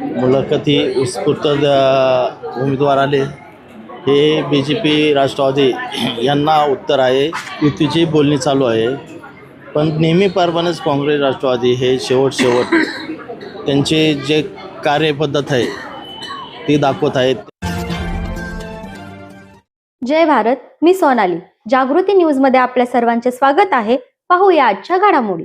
मुलाखती उत्स्फूर्त द- उमेदवार आले. हे बी जे पी राष्ट्रवादी यांना उत्तर आहे. युतीची बोलणी चालू आहे. पण नेहमीप्रमाणेच काँग्रेस राष्ट्रवादी हे शेवट शेवट त्यांचे जे कार्यपद्धत आहे ती दाखवत आहेत. जय भारत मी सोनाली. जागृती न्यूजमध्ये आपल्या सर्वांचे स्वागत आहे. पाहूया आजच्या घडामोडी.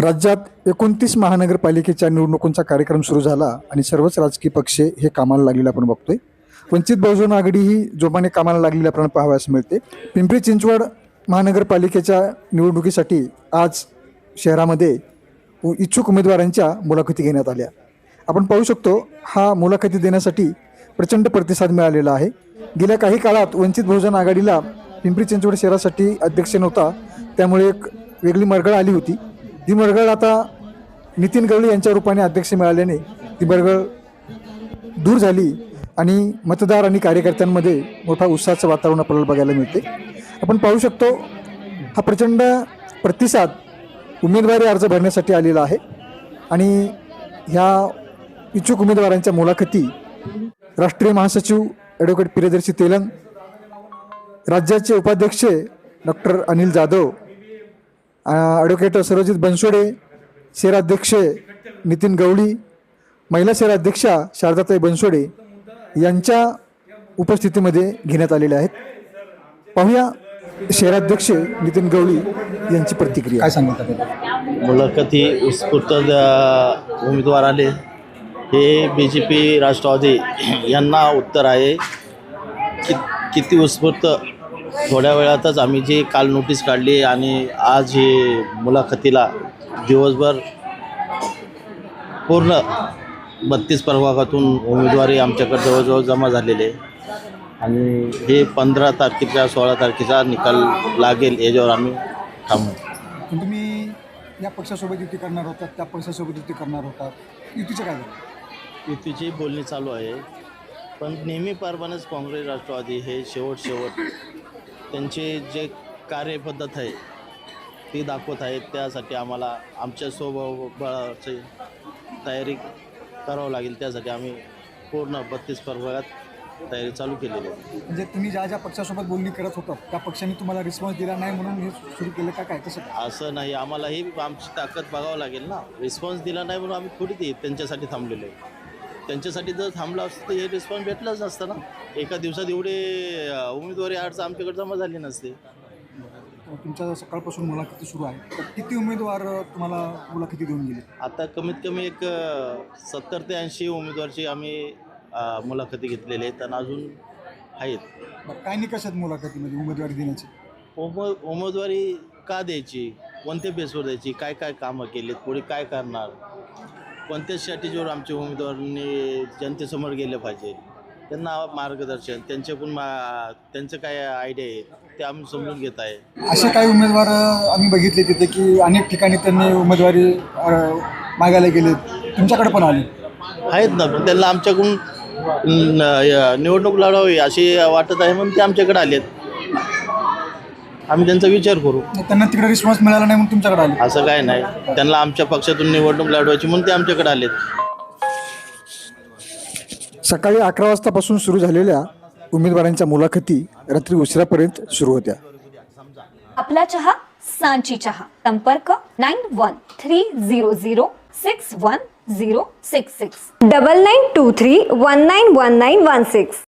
राज्यात एकोणतीस महानगरपालिकेच्या निवडणुकांचा कार्यक्रम सुरू झाला आणि सर्वच राजकीय पक्ष हे कामाला लागलेले आपण बघतोय. वंचित बहुजन आघाडी ही जोमाने कामाला लागलेली आपण पाहावयास मिळते. पिंपरी चिंचवड महानगरपालिकेच्या निवडणुकीसाठी आज शहरामध्ये इच्छुक उमेदवारांच्या मुलाखती घेण्यात आल्या. आपण पाहू शकतो हा मुलाखती देण्यासाठी प्रचंड प्रतिसाद मिळालेला आहे. गेल्या काही काळात वंचित बहुजन आघाडीला पिंपरी चिंचवड शहरासाठी अध्यक्ष नव्हता त्यामुळे एक वेगळी मरगळ आली होती. ती मरगळ आता नितीन गवळी यांच्या रूपाने अध्यक्ष मिळाल्याने ती मरगळ दूर झाली आणि मतदार आणि कार्यकर्त्यांमध्ये मोठा उत्साहाचं वातावरण आपल्याला बघायला मिळते. आपण पाहू शकतो हा प्रचंड प्रतिसाद उमेदवारी अर्ज भरण्यासाठी आलेला आहे आणि ह्या इच्छुक उमेदवारांच्या मुलाखती राष्ट्रीय महासचिव ॲडव्होकेट प्रियदर्शी तेलंग राज्याचे उपाध्यक्ष डॉक्टर अनिल जाधव ॲडव्होकेट सरोजित बनसोडे शहराध्यक्ष नितीन गवळी महिला शहराध्यक्षा शारदाताई बनसोडे यांच्या उपस्थितीमध्ये घेण्यात आलेल्या आहेत. पाहूया शहराध्यक्ष नितीन गवळी यांची प्रतिक्रिया. काय सांगतात मुलाखती उत्स्फूर्त उमेदवार आले. हे बी जे पी राष्ट्रवादी यांना उत्तर आहे. कि किती उत्स्फूर्त थोड्या वेळातच आम्ही जी काल नोटीस काढली आणि आज हे मुलाखतीला दिवसभर पूर्ण बत्तीस प्रभागातून उमेदवारी आमच्याकडे जवळजवळ जमा झालेले आहे. आणि हे पंधरा तारखेचा सोळा तारखेचा निकाल लागेल याच्यावर आम्ही थांबू. पण तुम्ही या पक्षासोबत युती करणार होतात त्या पक्षासोबत युती करणार होतात. युतीचं काय झालं? युतीची बोलणी चालू आहे. पण नेहमीप्रमाणेच काँग्रेस राष्ट्रवादी हे शेवट शेवट त्यांचे जे कार्यपद्धत आहे ती दाखवत आहेत. त्यासाठी आम्हाला आमच्या स्वबळाची तयारी करावं लागेल. त्यासाठी आम्ही पूर्ण बत्तीस प्रभागात तयारी चालू केलेली आहे. म्हणजे तुम्ही ज्या ज्या पक्षासोबत बोलणी करत होतात त्या पक्षाने तुम्हाला रिस्पॉन्स दिला नाही म्हणून हे सुरू केलं का काय? कसं? असं नाही. आम्हालाही आमची ताकद बघावं लागेल ना. रिस्पॉन्स दिला नाही म्हणून आम्ही थोडी ते त्यांच्यासाठी थांबलेलो आहे. त्यांच्यासाठी जर थांबलं असतं तर हे रिस्पॉन्स भेटलंच नसतं ना. एका दिवसात एवढे उमेदवारी अर्ज आमच्याकडे जमा झाली नसते. तुमच्या सकाळपासून मुलाखती सुरू आहे. तर किती उमेदवार तुम्हाला मुलाखती देऊन गेले? आता कमीत कमी एक सत्तर ते ऐंशी उमेदवारची आम्ही मुलाखती घेतलेली आहेत आणि अजून आहेत. काय निकष आहेत मुलाखतीमध्ये उमेदवारी देण्याचे? उम उमेदवारी का द्यायची? कोणत्या बेसवर द्यायची? काय काय कामं केलीत? पुढे काय करणार? स्ट्रॅटेजीवर आमच्या उमेदवारांनी जनतेसमोर गेले पाहिजे. त्यांना मार्गदर्शन त्यांच्याकडून मा त्यांचं काय आयडिया आहे ते आम्ही समजून घेत आहे. असे काही उमेदवार आम्ही बघितले तिथे की अनेक ठिकाणी त्यांनी उमेदवारी मागायला गेले. तुमच्याकडे पण आले. आहेत ना पण त्यांना आमच्याकडून निवडणूक लढवावी अशी वाटत आहे म्हणून ते आमच्याकडे आलेत. आम्ही त्यांचा विचार करू. त्यांना तिकडे रिस्पॉन्स मिळाला नाही म्हणून तुमच्याकडे आले? असं काय नाही. त्यांना आमच्या पक्षातून निवडणूक लढवायची म्हणून ते आमच्याकडे आलेत. सकाळी अकरा वाजतापासून सुरू झालेल्या उमेदवारांच्या मुलाखती रात्री उशिरापर्यंत सुरू होत्या. आपला चहा सांची चहा. संपर्क nine one three zero zero six one zero six six. Double nine two three one nine one nine one six.